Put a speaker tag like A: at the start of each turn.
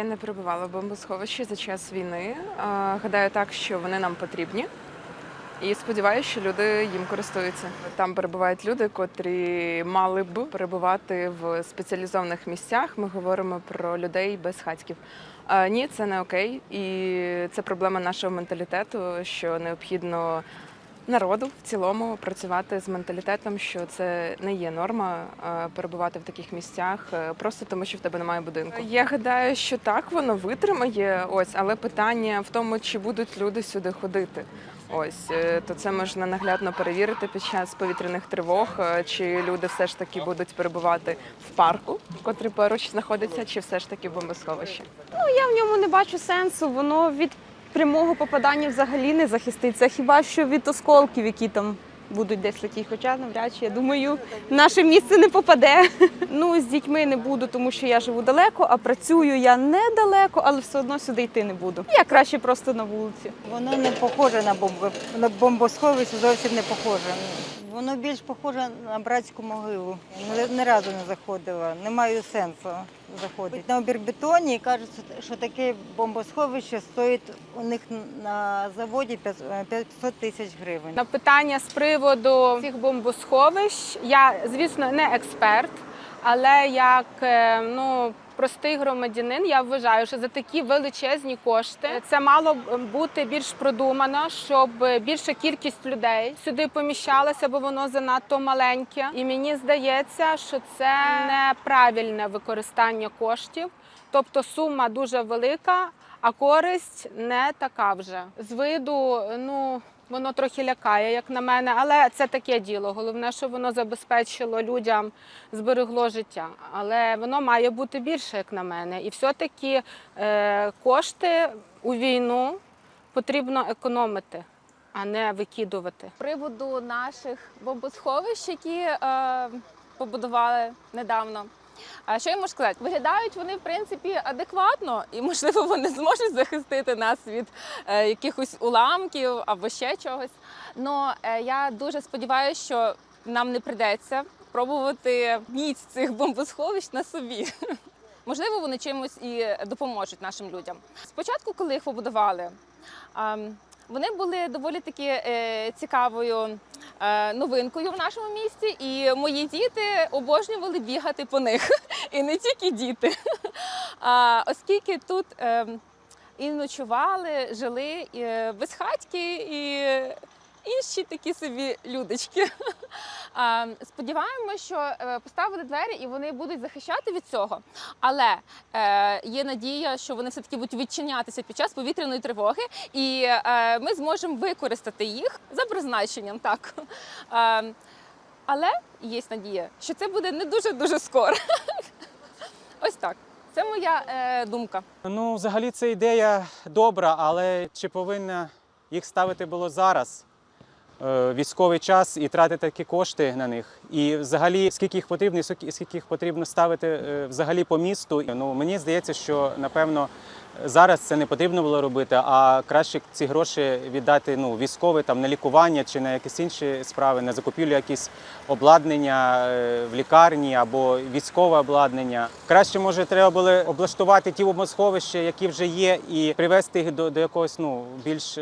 A: Я не перебувала в бомбосховищі за час війни. Гадаю так, що вони нам потрібні. І сподіваюся, що люди їм користуються. Там перебувають люди, котрі мали б перебувати в спеціалізованих місцях. Ми говоримо про людей без хатьків. Ні, це не окей, і це проблема нашого менталітету, що необхідно народу в цілому працювати з менталітетом, що це не є норма е, перебувати в таких місцях е, просто тому, що в тебе немає будинку. Я гадаю, що так воно витримає. Ось, але питання в тому, чи будуть люди сюди ходити. Ось е, то це можна наглядно перевірити під час повітряних тривог, е, чи люди все ж таки будуть перебувати в парку, котрий поруч знаходиться, чи все ж таки в бомбосховищі.
B: Я в ньому не бачу сенсу. Воно від прямого попадання взагалі не захиститься. Хіба що від осколків, які там будуть десь летіти. Хоча навряд чи я думаю, наше місце не попаде. Ну з дітьми не буду, тому що я живу далеко, а працюю я недалеко, але все одно сюди йти не буду. Я краще просто на вулиці.
C: Воно не похоже на бомбо, на бомбосховище, зовсім не похоже. Воно більш похоже на братську могилу. Ні, разу не заходила, не маю сенсу заходити. На обірбетоні кажуть, що таке бомбосховище стоїть у них на заводі 500 тисяч гривень.
B: На питання з приводу цих бомбосховищ я, звісно, не експерт, але як е, ну. Простий громадянин, я вважаю, що за такі величезні кошти це мало бути більш продумано, щоб більша кількість людей сюди поміщалася, бо воно занадто маленьке. І мені здається, що це неправильне використання коштів. Тобто сума дуже велика, а користь не така вже. З виду, ну. Воно трохи лякає, як на мене, але це таке діло. Головне, що воно забезпечило людям, зберегло життя. Але воно має бути більше, як на мене. І все-таки е, кошти у війну потрібно економити, а не викидувати.
D: З приводу наших бомбосховищ, які е, побудували недавно. А що я можу сказати? Виглядають вони в принципі адекватно, і можливо вони зможуть захистити нас від е, якихось уламків або ще чогось. Но е, я дуже сподіваюся, що нам не прийдеться пробувати міць цих бомбосховищ на собі. Можливо, вони чимось і допоможуть нашим людям. Спочатку, коли їх побудували, вони були доволі таки е, цікавою е, новинкою в нашому місті, і мої діти обожнювали бігати по них, і не тільки діти. А, оскільки тут е, і ночували, жили і безхатьки і інші такі собі людочки. Сподіваємося, що е, поставили двері і вони будуть захищати від цього. Але е, є надія, що вони все таки будуть відчинятися під час повітряної тривоги, і е, ми зможемо використати їх за призначенням. Так. Але є надія, що це буде не дуже дуже скоро. Ось так. Це моя е, думка.
E: Ну, взагалі, це ідея добра, але чи повинна їх ставити було зараз? Е, Військовий час і тратити такі кошти на них. І взагалі, скільки їх потрібно, і скільки їх потрібно ставити е, взагалі по місту. Ну мені здається, що напевно зараз це не потрібно було робити, а краще ці гроші віддати ну, військові там на лікування чи на якісь інші справи, на закупівлю якісь обладнання е, в лікарні або військове обладнання. Краще може треба було облаштувати ті бомбосховища, які вже є, і привести їх до, до якогось ну більш